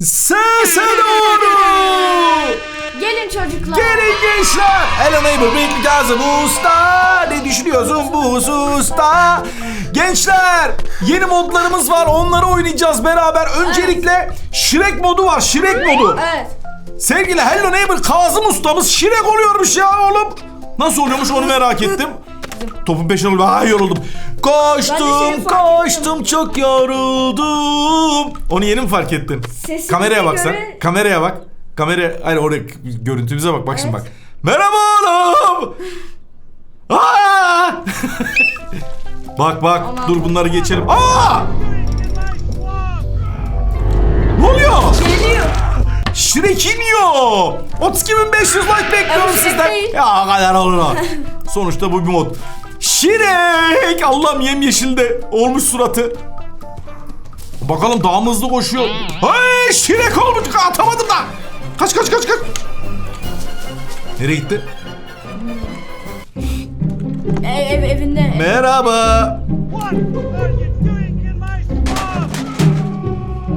Sese doğru. Gelin çocuklar. Gelin gençler. Hello neighbor big Kazım Usta. Ne düşünüyorsun bu hususta? Gençler yeni modlarımız var. Onları oynayacağız beraber. Öncelikle Shrek modu var. Shrek modu. Evet. Sevgili Hello Neighbor Kazım ustamız Şirek oluyormuş ya oğlum. Nasıl oluyormuş onu merak ettim. Topun peşine oluyor. Ay yoruldum. Koştum koştum çok yoruldum. Onu yeni mi fark ettin? Sesimize Kameraya bak sen. göre- Kameraya bak. Kamera hayır oraya görüntümüze bak bak şimdi Evet. bak. Merhaba oğlum. Aa! bak bak Aman. dur bunları geçelim. Aa! Ne oluyor? Geliyor. Shrek iniyor. 32.500 like bekliyorum Evet, sizden. değil. Ya kadar olur o. Sonuçta bu bir mod. Shrek! Allah'ım yemyeşilde olmuş suratı. Bakalım daha mı hızlı koşuyor. Hey Shrek olmuş. Atamadım da. Kaç kaç kaç kaç. Nereye gitti? E, ev evinde. Merhaba.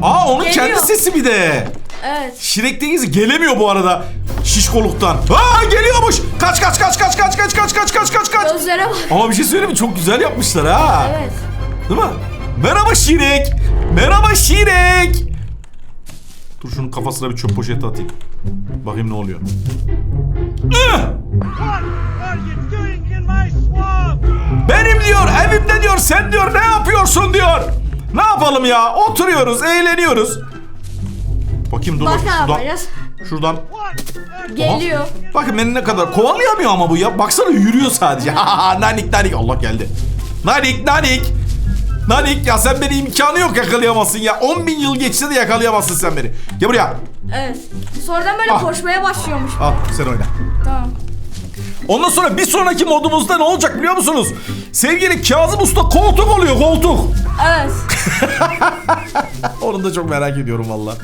Aa onun Geliyor. kendi sesi bir de. Evet. Şirek Deniz gelemiyor bu arada. Şişkoluktan. Aa geliyormuş. Kaç kaç kaç kaç kaç kaç kaç kaç kaç kaç kaç. Gözlere bak. Ama bir şey söyleyeyim mi? Çok güzel yapmışlar ha. Evet. Değil mi? Merhaba Şirek. Merhaba Şirek. Dur şunun kafasına bir çöp poşeti atayım. Bakayım ne oluyor. Ih! Benim diyor evimde diyor sen diyor ne yapıyorsun diyor. Ne yapalım ya? Oturuyoruz, eğleniyoruz. Bakayım dur Bak bakayım şuradan. yapacağız? Şuradan. Geliyor. Bakın beni ne kadar kovalayamıyor ama bu ya. Baksana yürüyor sadece. nanik nanik. Allah geldi. Nanik nanik. Nanik ya sen beni imkanı yok yakalayamazsın ya. 10 bin yıl geçse de yakalayamazsın sen beni. Gel buraya. Evet. Sonradan böyle Ah. koşmaya başlıyormuş. Al sen oyna. Tamam. Ondan sonra bir sonraki modumuzda ne olacak biliyor musunuz? Sevgili Kazım Usta koltuk oluyor koltuk. Evet. Onu da çok merak ediyorum valla.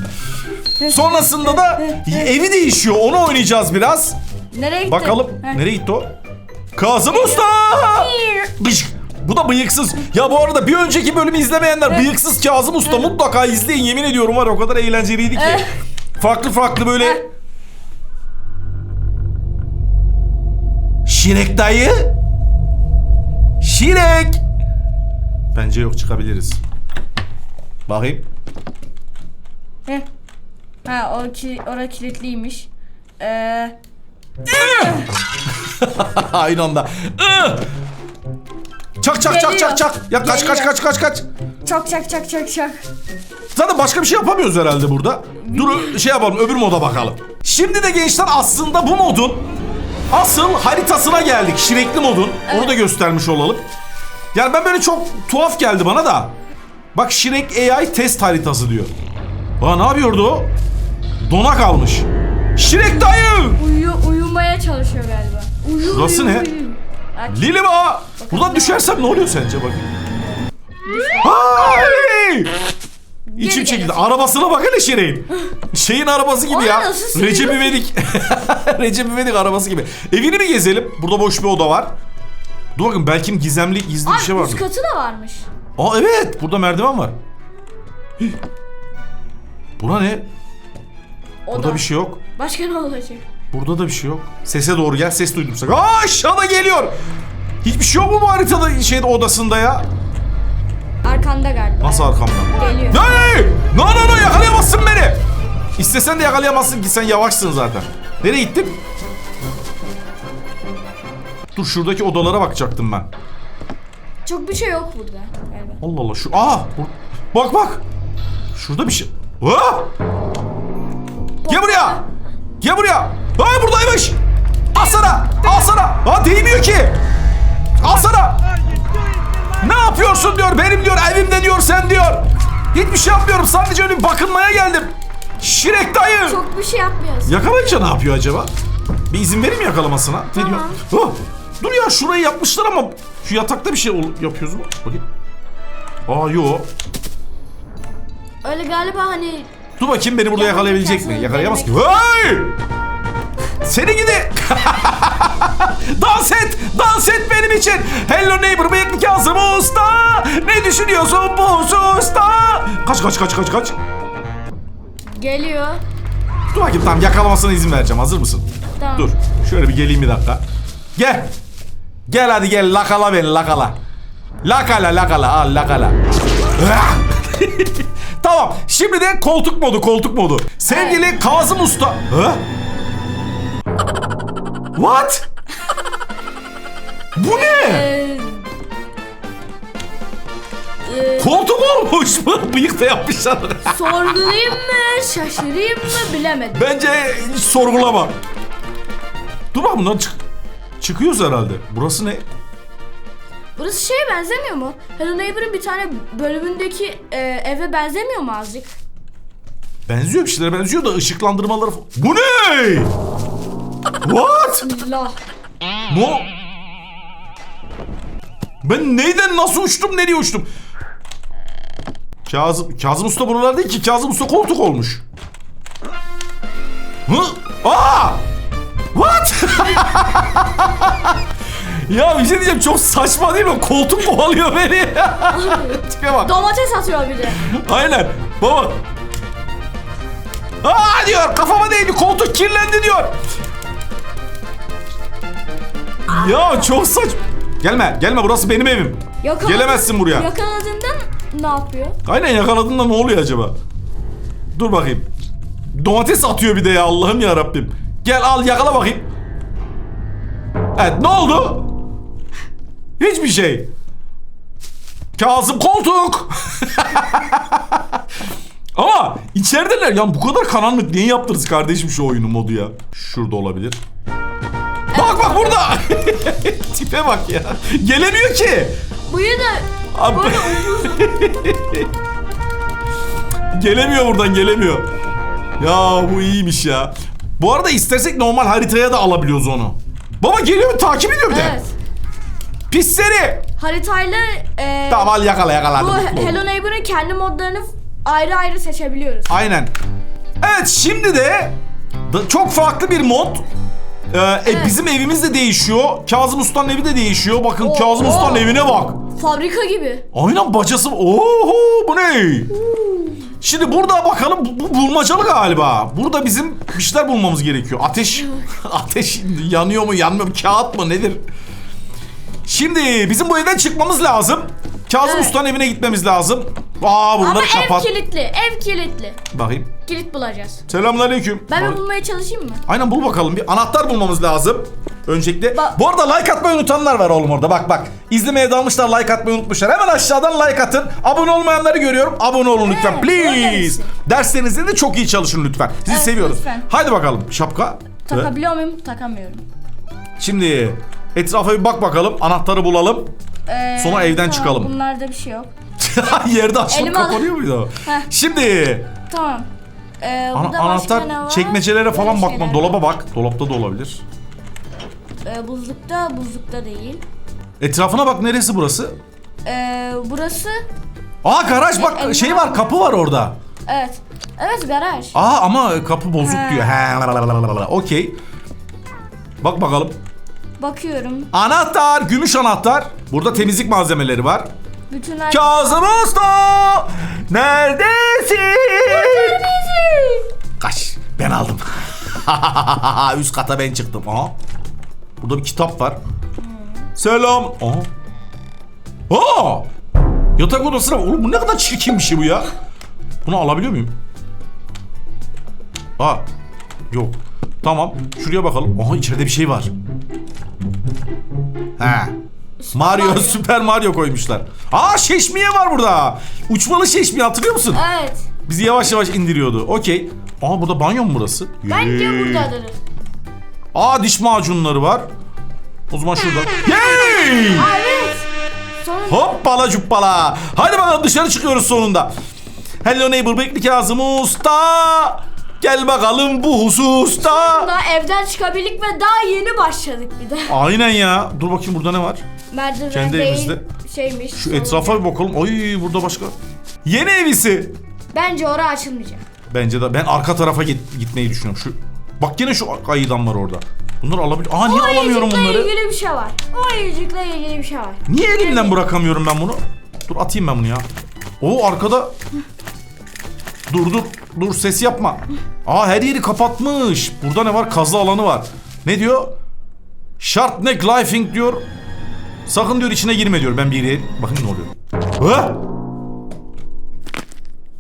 Sonrasında da evi değişiyor. Onu oynayacağız biraz. Nereye gitti? Bakalım. Heh. Nereye gitti o? Kazım Usta! Bışk. Bu da bıyıksız. Ya bu arada bir önceki bölümü izlemeyenler bıyıksız Kazım Usta mutlaka izleyin. Yemin ediyorum var o kadar eğlenceliydi ki. Farklı farklı böyle. Eh. Şirek dayı. Şirek. Bence yok çıkabiliriz. Bakayım. Heh. Ha o ki ora kilitliymiş. Ee, Aynı anda. Çak çak çak çak çak. Ya kaç kaç kaç kaç kaç. çak çak çak çak çak. Zaten başka bir şey yapamıyoruz herhalde burada. Dur şey yapalım öbür moda bakalım. Şimdi de gençler aslında bu modun asıl haritasına geldik. Şirekli modun. Onu da göstermiş olalım. Yani ben böyle çok tuhaf geldi bana da. Bak Şirek AI test haritası diyor. Aa ne yapıyordu o? Dona kalmış. Şirek dayı! Uyu uyumaya çalışıyor galiba. Uyu, Şurası uyu, ne? uyu. Aç. Liliba! Buradan düşersem ne oluyor sence bakayım? Ay! İçim çekildi. Arabasına bak hele Şirek'in. Şeyin arabası gibi ya. Recep İvedik. Recep İvedik arabası gibi. Evini bir gezelim. Burada boş bir oda var. Dur bakın belki gizemli gizli bir Ay şey vardır. üst katı da varmış. Aa evet burada merdiven var. Buna ne? O Burada da. bir şey yok. Başka ne olacak? Burada da bir şey yok. Sese doğru gel. Ses duydum sen. Aa aşağıda geliyor. Hiçbir şey yok mu bu haritada şeyde odasında ya? Arkanda galiba. Nasıl arkamda? Geliyor. Hey! No no no yakalayamazsın beni. İstesen de yakalayamazsın ki sen yavaşsın zaten. Nereye gittin? Dur şuradaki odalara bakacaktım ben. Çok bir şey yok burada galiba. Allah Allah şu aa bak bak. Şurada bir şey. Aa! Gel buraya. Gel buraya. Ay buradaymış. Al sana. Al sana. Aa değmiyor ki. Al sana. Ne yapıyorsun diyor. Benim diyor evimde diyor sen diyor. Hiçbir şey yapmıyorum. Sadece öyle bir bakınmaya geldim. Şirek dayı. Çok bir şey yapmıyoruz. Yakalayınca ne yapıyor acaba? Bir izin vereyim mi yakalamasına? Ne diyor? Oh, dur ya şurayı yapmışlar ama şu yatakta bir şey ol- yapıyoruz mu? Bakayım. Aa yo. Öyle galiba hani Dur bakayım beni burada yakalayabilecek mi? Yakalayamaz ki. Hey! Seni gidi. dans et, dans et benim için. Hello neighbor, bıyıklı Kazım Usta. Ne düşünüyorsun bu usta? Kaç kaç kaç kaç kaç. Geliyor. Dur bakayım tamam yakalamasına izin vereceğim. Hazır mısın? Tamam. Dur. Şöyle bir geleyim bir dakika. Gel. Gel hadi gel lakala beni lakala. Lakala lakala al lakala. Tamam. Şimdi de koltuk modu koltuk modu. Sevgili Kazım Usta. Ha? What? Bu ne? Ee, e, Koltuk olmuş mu? Bıyık da yapmışlar. sorgulayayım mı, şaşırayım mı bilemedim. Bence hiç sorgulama. Dur bak bundan çık çıkıyoruz herhalde. Burası ne? Burası şeye benzemiyor mu? Hello Neighbor'ın bir tane bölümündeki e, eve benzemiyor mu azıcık? Benziyor bir şeylere benziyor da ışıklandırmaları Bu ne? What? Allah. No. Ben neyden nasıl uçtum nereye uçtum? Kazım, Kazım Usta buralar değil ki Kazım Usta koltuk olmuş. Hı? Aa! What? ya bir şey diyeceğim çok saçma değil mi? Koltuk kovalıyor beni. Tipe bak. Domates atıyor bir de. Aynen. Baba. Aa diyor kafama değdi koltuk kirlendi diyor. Ya çok saç. Gelme gelme burası benim evim. Yakaladın- Gelemezsin buraya. Yakaladığında ne yapıyor? Aynen yakaladığında ne oluyor acaba? Dur bakayım. Domates atıyor bir de ya Allah'ım ya Rabbim. Gel al yakala bakayım. Evet ne oldu? Hiçbir şey. Kazım koltuk. Ama içerideler ya bu kadar karanlık niye yaptınız kardeşim şu oyunu modu ya? Şurada olabilir. Bak bak burada. Tipe bak ya. Gelemiyor ki. Buyu da Abi- böyle. Gelemiyor buradan gelemiyor. Ya bu iyiymiş ya. Bu arada istersek normal haritaya da alabiliyoruz onu. Baba geliyor? Takip ediyor bir de. evet. Pis seni. Haritayla e, Tamam al yakala yakala. bu. Hello Neighbor'ın kendi modlarını ayrı ayrı seçebiliyoruz. Aynen. Evet şimdi de da çok farklı bir mod. Ee, e, bizim evimiz de değişiyor. Kazım Usta'nın evi de değişiyor. Bakın Oo, Kazım Usta'nın oo. evine bak. Fabrika gibi. Aynen bacası. Oho bu ne? Şimdi burada bakalım bu, bu bulmacalı galiba. Burada bizim bir şeyler bulmamız gerekiyor. Ateş ateş yanıyor mu yanmıyor mu kağıt mı nedir? Şimdi bizim bu evden çıkmamız lazım. Kazım Evet. Usta'nın evine gitmemiz lazım. Aa bunları Ama kapat. ev kilitli. Ev kilitli. Bakayım. Kilit bulacağız. Selamünaleyküm. Ben bir bulmaya çalışayım mı? Aynen bul bakalım. Bir anahtar bulmamız lazım. Öncelikle. Bak- Bu arada like atmayı unutanlar var oğlum orada. Bak bak. İzlemeye dalmışlar like atmayı unutmuşlar. Hemen aşağıdan like atın. Abone olmayanları görüyorum. Abone olun lütfen. Evet, Please. öyleyse. Derslerinizde de çok iyi çalışın lütfen. Sizi Evet, seviyoruz. lütfen. Haydi bakalım. Şapka. Takabiliyor muyum? Takamıyorum. Şimdi etrafa bir bak bakalım. Anahtarı bulalım. Ee, Sonra evden tamam, çıkalım. Bunlarda bir şey yok. Yerde açılıp Elime al. kapanıyor muydu o? Heh. Şimdi Tamam. Ee, ana- burada anahtar başka ne var? çekmecelere Böyle falan bakma. şeyler Dolaba bak. Dolapta da olabilir. Ee, buzlukta, buzlukta değil. Etrafına bak neresi burası? Ee, burası, Aa garaj bak elma şey var kapı var orada. evet. Evet garaj. Aa ama kapı bozuk He. diyor. He, lalalala. Okey. Bak bakalım. Bakıyorum. Anahtar, gümüş anahtar. Burada temizlik malzemeleri var. Bütün her... Kazım Usta! Neredesin? Kaç. Ben aldım. Üst kata ben çıktım. Aha. Burada bir kitap var. Selam. Aha. Aa! Yatak odasına Oğlum bu ne kadar çirkin bir şey bu ya. Bunu alabiliyor muyum? Aa. Yok. Tamam. Şuraya bakalım. Aha içeride bir şey var. He. Mario, Mario. Süper Mario koymuşlar. Aa şeşmiye var burada. Uçmalı şeşmiye hatırlıyor musun? Evet. Bizi yavaş yavaş indiriyordu. Okey. Aa burada banyo mu burası? Bence Yey. buradadır. Aa diş macunları var. O zaman şurada. Yey! Evet. Sonra Hoppala cuppala. Hadi bakalım dışarı çıkıyoruz sonunda. Hello neighbor bekli Kazım Usta. Gel bakalım bu hususta. da evden çıkabildik ve daha yeni başladık bir de. Aynen ya. Dur bakayım burada ne var? Merdiven Kendi değil, evimizde. şeymiş. Şu etrafa bir bakalım. Ay burada başka. Yeni evisi. Bence orası açılmayacak. Bence de ben arka tarafa git- gitmeyi düşünüyorum. Şu Bak yine şu ayıdan var orada. Bunları alabilir. Aa niye o alamıyorum ayıcıkla bunları? ilgili bir şey var. O ayıcıkla ilgili bir şey var. Niye elimden bırakamıyorum ben bunu? Dur atayım ben bunu ya. Oo arkada. Dur dur. dur ses yapma. Aa her yeri kapatmış. Burada ne var? Kazı alanı var. Ne diyor? Sharpneck Lifing diyor. Sakın diyor içine girme diyor. Ben bir yere bakayım ne oluyor. Ha?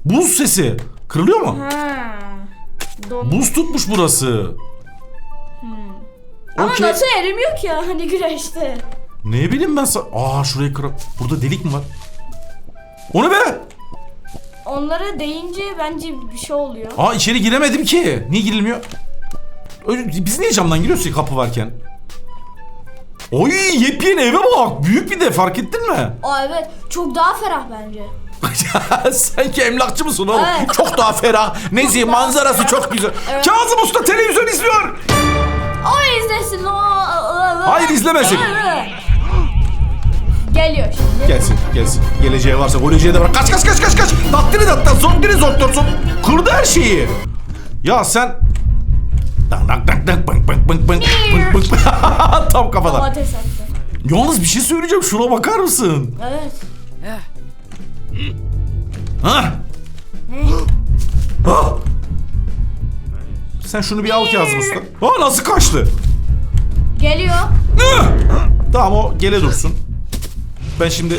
Buz sesi. Kırılıyor mu? Ha. Don. Buz tutmuş burası. Ama Okey. nasıl erimiyor ki ya hani güneşte. Ne bileyim ben sa- Aa şuraya kıra... Burada delik mi var? O ne be? Onlara değince bence bir şey oluyor. Aa içeri giremedim ki. Niye girilmiyor? Biz niye camdan giriyoruz ki kapı varken? Oy yepyeni eve bak. Büyük bir de fark ettin mi? Aa evet çok daha ferah bence. Sanki emlakçı mısın oğlum? Evet. Çok daha ferah. Nezih manzarası çok güzel. Evet. Kazım Usta televizyon izliyor. O izlesin o. Hayır, izlemesin. Geliyor şimdi. Gelsin gelsin. Geleceği varsa geleceği de bırak. Kaç kaç kaç kaç kaç. Dattiri datta zontiri zontor zon. Kırdı her şeyi. Ya sen... Dang dang dang dang bang bang bang bang bang bang. Tam kafadan. Domates attı. Yalnız bir şey söyleyeceğim. Şuna bakar mısın? Evet. Ha? Ha? Sen şunu bir al Kazım Usta. Aa nasıl kaçtı? Geliyor. Tamam o gele dursun. Ben şimdi...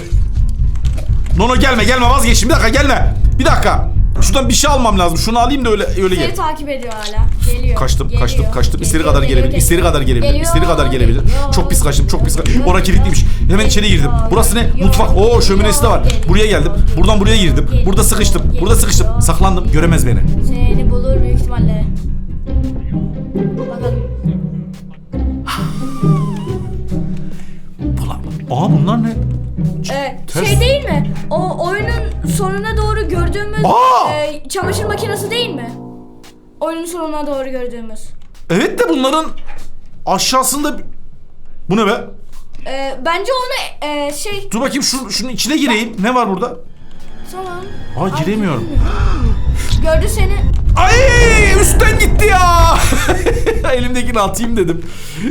Nono gelme gelme vazgeçtim. Bir dakika gelme. Bir dakika. Şuradan bir şey almam lazım. Şunu alayım da öyle öyle Seni gel. takip ediyor hala. Geliyor. Kaçtım, geliyor, kaçtım, kaçtım. İsteri kadar geliyor, gelebilir. İsteri geliyor. kadar gelebilir. Geliyor, İsteri kadar gelebilir. geliyor, Çok pis kaçtım, çok pis kaçtım. Orası kilitliymiş. Hemen içeri girdim. geliyor, Burası ne? geliyor, Mutfak. Oo şöminesi de var. geliyor, Buraya geldim. Buradan buraya girdim. geliyor, Burada sıkıştım. Burada geliyor. sıkıştım. Saklandım. Göremez beni. Seni bulur büyük ihtimalle. Bakalım. Ulan. Aa bunlar ne? Ters. şey değil mi? O oyunun sonuna doğru gördüğümüz Aa! e, çamaşır makinesi değil mi? Oyunun sonuna doğru gördüğümüz. Evet de bunların aşağısında... Bu ne be? Ee, bence onu e, şey Dur bakayım şu, şunun içine gireyim. Ne var burada? tamam. Aa giremiyorum. Gördü seni. Ay üstten gitti ya. Elimdekini atayım dedim.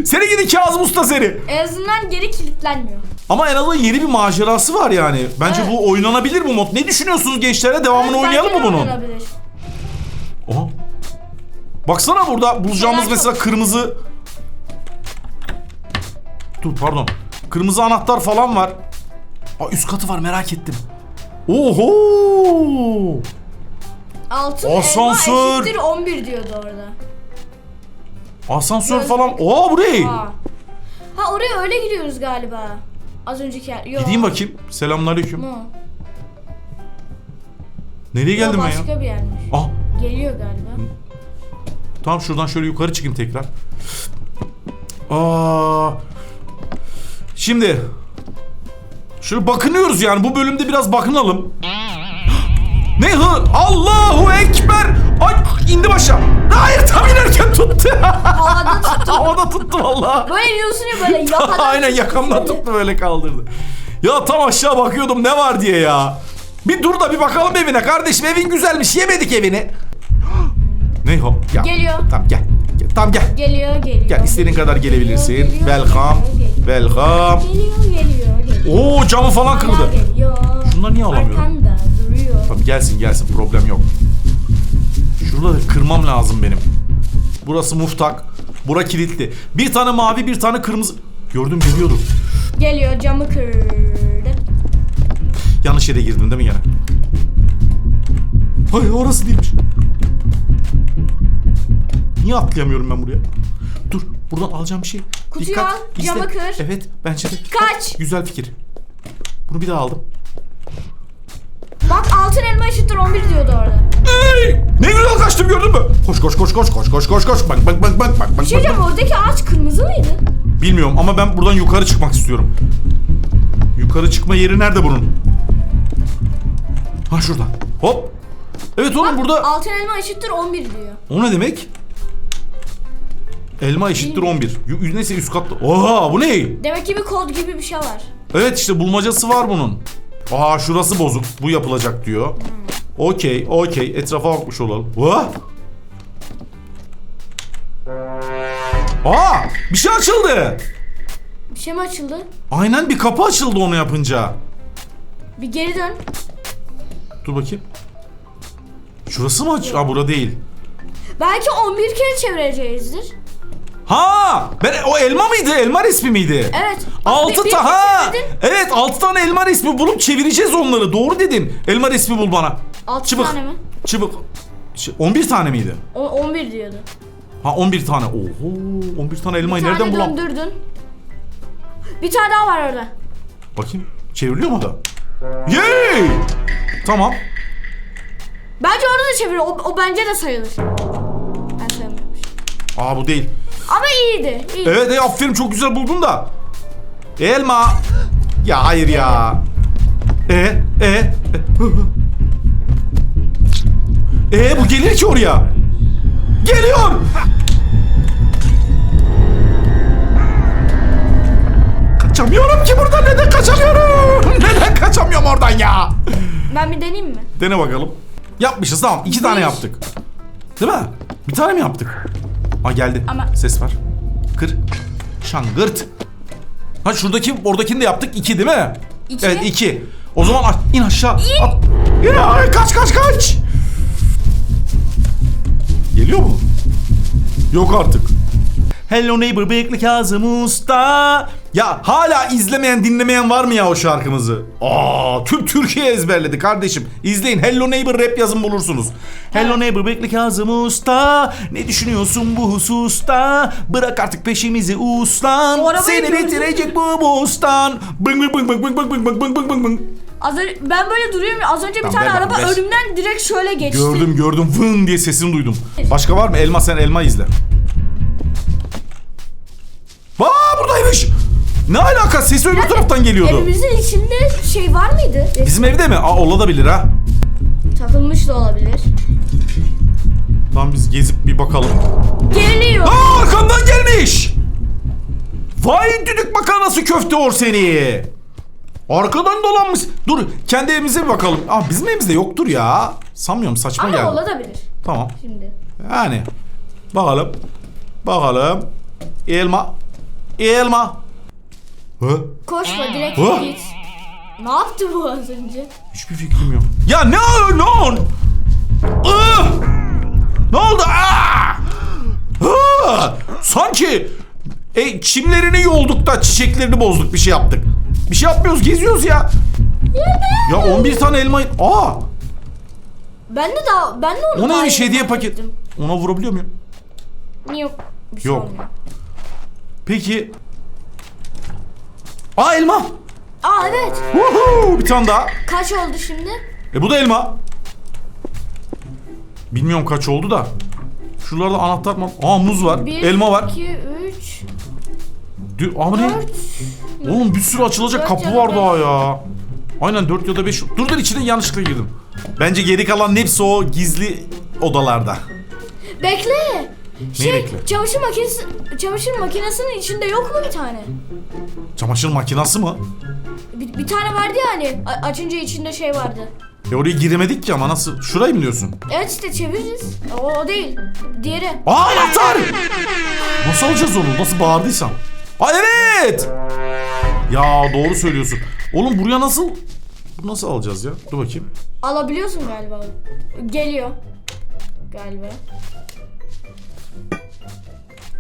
Seni gidi Kazım Usta seni. En azından geri kilitlenmiyor. Ama en azından yeni bir macerası var yani. Bence Evet. bu oynanabilir bu mod. Ne düşünüyorsunuz gençlere? Devamını Evet, oynayalım bence mı de bunun? oynanabilir. Oha. Baksana burada bulacağımız mesela kırmızı... Dur pardon. Kırmızı anahtar falan var. Aa, üst katı var merak ettim. Oho! Altın Asansör. elma eşittir 11 diyordu orada. Asansör Göz- falan. Oha bu ne? Ha. ha oraya öyle gidiyoruz galiba. Az önceki yer. Yo. Gideyim bakayım. Selamünaleyküm. Mu. Nereye Yo, geldim ben başka ya? bir yermiş. Ah Geliyor galiba. Tamam şuradan şöyle yukarı çıkayım tekrar. Aa. Şimdi şöyle bakınıyoruz yani bu bölümde biraz bakınalım. Ne hı? Allahu ekber. Ay indi başa. Hayır tam inerken tuttu. Havada tuttu. Havada tuttu vallahi. Böyle diyorsun ya böyle yakadan. Aynen yakamdan tuttu böyle kaldırdı. Ya tam aşağı bakıyordum ne var diye ya. Bir dur da bir bakalım evine kardeşim evin güzelmiş yemedik evini. Ne o? Ya. Geliyor. Tamam gel. gel. Tamam gel. Geliyor geliyor. Gel istediğin kadar gelebilirsin. Geliyor, geliyor, Welcome. geliyor. Welcome. Geliyor geliyor geliyor. Oo camı falan kırdı. Geliyor. Şunları niye alamıyorum? Arkanda duruyor. Tamam gelsin gelsin problem yok. Şurada kırmam lazım benim. Burası muftak. Bura kilitli. Bir tane mavi bir tane kırmızı. Gördüm geliyordu. Geliyor camı kırdı. Yanlış yere girdim değil mi gene? Hayır orası değilmiş. Niye atlayamıyorum ben buraya? Dur buradan alacağım bir şey. Kutuyu al, izle. camı kır. Evet bence de. Kaç. Güzel fikir. Bunu bir daha aldım. Bak altın elma eşittir 11 diyordu orada. Ey! Ne güzel kaçtım gördün mü? Koş koş koş koş koş koş koş koş. Bak bak bak bak bak bak. Bir şey diyeceğim oradaki ağaç kırmızı mıydı? Bilmiyorum ama ben buradan yukarı çıkmak istiyorum. Yukarı çıkma yeri nerede bunun? Ha şurada. Hop. Evet oğlum Bak, burada. Altın elma eşittir 11 diyor. O ne demek? Elma eşittir 11. Yu- Neyse üst katta. Oha bu ne? Demek ki bir kod gibi bir şey var. Evet işte bulmacası var bunun. Aa şurası bozuk. Bu yapılacak diyor. Okey, okey. Etrafa bakmış olalım. Oha! Aa! Bir şey açıldı. Bir şey mi açıldı? Aynen bir kapı açıldı onu yapınca. Bir geri dön. Dur bakayım. Şurası mı aç? Ha bura değil. Belki 11 kere çevireceğizdir. Ha! Ben o elma mıydı? Elma resmi miydi? Evet. Altı Bir- bir ta ha. çevirdin. Evet, altı tane elma resmi bulup çevireceğiz onları. Doğru dedin. Elma resmi bul bana. Altı Çıbık. tane mi? Şey, 11 tane miydi? O, 11 diyordu. Ha 11 tane. Oho, 11 tane elmayı Bir nereden tane bulam? döndürdün. Bir tane daha var orada. Bakayım. Çevriliyor mu da? Yay! Tamam. Bence orada da çevir. O, o bence de sayılır. Ben sayılmıyormuş. Aa bu değil. Ama iyiydi. iyiydi. Evet, evet aferin çok güzel buldun da. Elma. Ya hayır ya. E e e. E bu gelir ki oraya. Geliyor. Kaçamıyorum ki buradan. Neden kaçamıyorum? Neden kaçamıyorum oradan ya? Ben bir deneyeyim mi? Dene bakalım. Yapmışız tamam. iki tane yaptık. Değil mi? Bir tane mi yaptık? Ha geldi. Ama- Ses var. Kır. Şangırt. Ha şuradaki oradakini de yaptık. iki değil mi? İki. Evet iki. O zaman a- in aşağı. At. Ya, kaç kaç kaç. Geliyor mu? Yok artık. Hello neighbor bıyıklı Kazım Usta. Ya hala izlemeyen dinlemeyen var mı ya o şarkımızı? Aa tüm Türkiye ezberledi kardeşim. İzleyin Hello Neighbor rap yazın bulursunuz. Hello neighbor bıyıklı Kazım Usta. Ne düşünüyorsun bu hususta? Bırak artık peşimizi uslan. O arabayı Seni gördün bitirecek bu bustan. Bıng bıng bıng bıng bıng bıng bıng bıng bıng bıng bıng. Az önce, ben böyle duruyorum. Az önce bir Tamam, tane ver araba ver. önümden direkt şöyle geçti. Gördüm gördüm vın diye sesini duydum. Başka var mı? Elma sen elma izle. Aa buradaymış. Ne alaka? Sesi öbür taraftan geliyordu. Evimizin içinde şey var mıydı? Bizim evde mi? Aa olabilir ha. Takılmış da olabilir. Tamam biz gezip bir bakalım. Geliyor. Aa arkamdan gelmiş. Vay düdük makarnası köfte or seni. Arkadan dolanmış. Dur kendi evimize bir bakalım. Aa bizim evimizde yoktur ya. Sanmıyorum saçma Ama geldi. olabilir Tamam. şimdi. Yani. Bakalım. Bakalım. Elma. Elma. Hı? Koşma direkt Ha? git. Ne yaptı bu az önce? Hiçbir fikrim yok. Ya ne ne on? Ah! Ne oldu? Ah! Ah! Sanki e, çimlerini yolduk da çiçeklerini bozduk bir şey yaptık. Bir şey yapmıyoruz geziyoruz ya. Ya 11 tane elma... Aa! Ben de daha ben de onu O daha neymiş yeni hediye fark paket? ettim. Ona vurabiliyor muyum? Yok. Bir şey Yok. olmuyor. Peki... Aa elma! Aa evet. Woohoo! Bir tane daha. Kaç oldu şimdi? E bu da elma. Bilmiyorum kaç oldu da. Şuralarda anahtar mı? Aa muz var. Bir, elma var. 2, 3, Dü- Aa bu ne? 4. Oğlum bir sürü açılacak Dört kapı da var beş. daha ya. Aynen 4 ya da 5. Dur dur içine yanlışlıkla girdim. Bence geri kalan hepsi o gizli odalarda. Bekle. Şey, bekle? çamaşır makinesi çamaşır makinesinin içinde yok mu bir tane? Çamaşır makinası mı? Bir, bir tane vardı ya hani a- açınca içinde şey vardı. E oraya giremedik ki ama nasıl? Şurayı mı diyorsun? Evet işte çeviririz. O, o değil. Diğeri. Aa anahtar! Nasıl alacağız onu? Nasıl bağırdıysam? Aa evet! Ya doğru söylüyorsun. Oğlum buraya nasıl... Bu nasıl alacağız ya? Dur bakayım. Alabiliyorsun galiba. Geliyor. Galiba.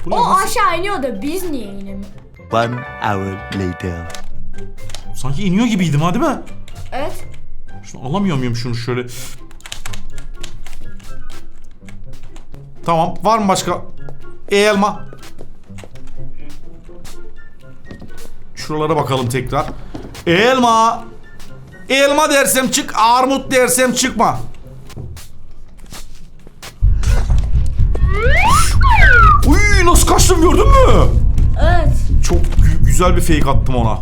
Buraya O nasıl- aşağı iniyor da biz niye inemiyoruz? One hour later. Sanki iniyor gibiydim ha değil mi? Evet. Şunu alamıyor muyum şunu şöyle? Tamam. Var mı başka? Elma. Şuralara bakalım tekrar. Elma. Elma dersem çık, armut dersem çıkma. Uy güzel bir fake attım ona.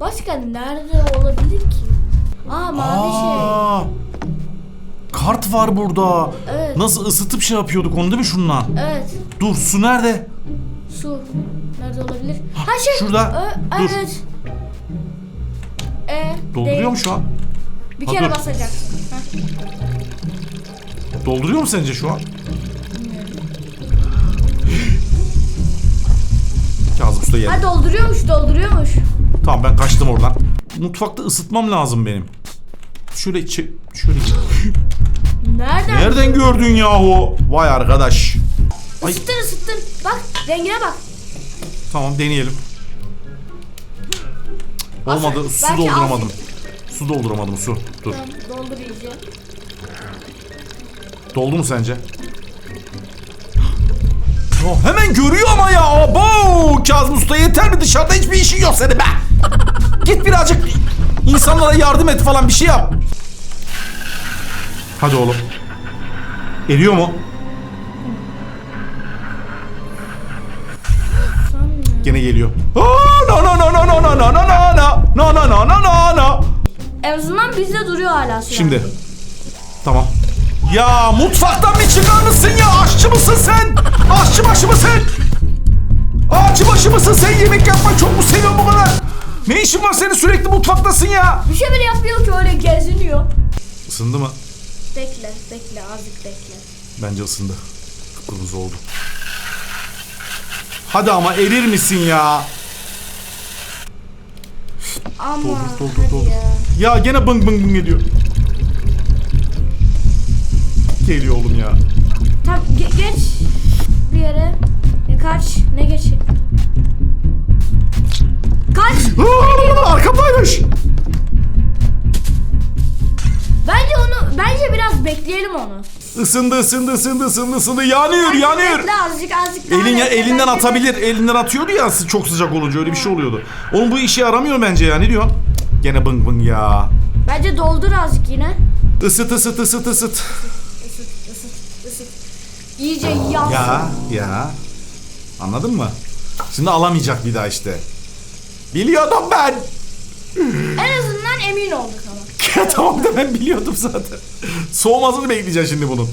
Başka nerede olabilir ki? Aa mavi şey. Aa, Kart var burada. Evet. Nasıl ısıtıp şey yapıyorduk onu değil mi şunla? Evet. Dur su nerede? Su. Nerede olabilir? Ha şey. şurada. Ö- Dur. Evet. E, Dolduruyor değil. mu şu an? Bir Ha, kere dur. basacaksın. Heh. Dolduruyor mu sence şu an? Kazım Usta geldi. Ha dolduruyormuş dolduruyormuş. Tamam ben kaçtım oradan. Mutfakta ısıtmam lazım benim. Şöyle çe- şöyle. Nereden? Nereden gördün yahu? Vay arkadaş. Ay. Isıttın ısıttın. Bak rengine bak. Tamam deneyelim. Olmadı. Su Belki dolduramadım. Su dolduramadım su. Dur. Tamam, doldur iyice. Doldu mu sence? Ya hemen görüyor ama ya. Abo! Kazım Usta yeter mi? Dışarıda hiçbir işin yok senin be. Git birazcık insanlara yardım et falan bir şey yap. Hadi oğlum. Eriyor mu? Gene geliyor. No no no no no no no no no no no no no no no En azından bizde duruyor hala su. Şimdi. Tamam. Ya mutfaktan bir çıkar mısın ya? Aşçı mısın sen? Aşçı başı mısın? Aşçı başı mısın sen? Yemek yapmayı çok mu seviyorsun bu kadar? Ne işin var senin sürekli mutfaktasın ya? Bir şey bile yapmıyor ki öyle geziniyor. Isındı mı? Bekle bekle azıcık bekle. Bence ısındı. Kıpkırmızı oldu. Hadi ama erir misin ya? Ama Doldur, doldur, hadi doldur. ya. Ya gene bıng bıng bıng ediyor. Geliyor oğlum ya. Tamam ge- geç bir yere. E, kaç ne geç? Kaç. Aa, arkamdaymış. Bence onu bence biraz bekleyelim onu. Isındı ısındı ısındı ısındı ısındı yanıyor yanıyor. Bekle azıcık azıcık daha Elin ya, bekle, elinden bekle. atabilir. Elinden atıyordu ya sı- çok sıcak olunca öyle bir şey oluyordu. Onun bu işe yaramıyor bence ya. Ne diyorsun? Gene bıng bıng ya. Bence doldur azıcık yine. Isıt ısıt ısıt ısıt. İyice yansın. Ya ya. Anladın mı? Şimdi alamayacak bir daha işte. Biliyordum ben. En azından emin olduk ama. Ya tamam da ben biliyordum zaten. Soğumasını bekleyeceğiz şimdi bunun.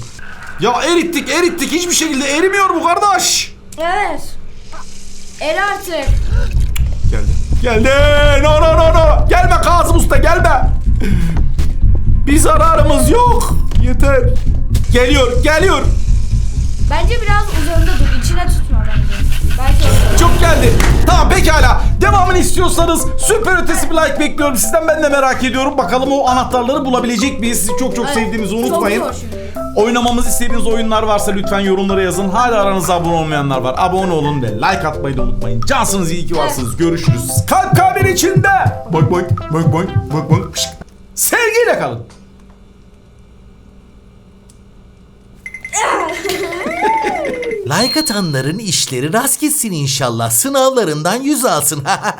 Ya erittik erittik hiçbir şekilde erimiyor bu kardeş. Evet. Er artık. Geldi. Geldi. No no no no. Gelme Kazım Usta gelme. Bir zararımız yok. Yeter. Geliyor geliyor. Bence biraz üzerinde dur. içine tutma bence. Belki olur. Çok geldi. Tamam pekala. Devamını istiyorsanız süper ötesi bir like bekliyorum. Sizden ben de merak ediyorum. Bakalım o anahtarları bulabilecek miyiz? Sizi çok çok Evet, sevdiğimizi çok unutmayın. zor şimdi. Oynamamızı istediğiniz oyunlar varsa lütfen yorumlara yazın. Hala aranızda abone olmayanlar var. Abone olun ve like atmayı da unutmayın. Cansınız iyi ki varsınız. Görüşürüz. Kalp kabin içinde. Bak bak bak bak bak bak. Pişt. Sevgiyle kalın. Like atanların işleri rast gitsin inşallah. Sınavlarından yüz alsın.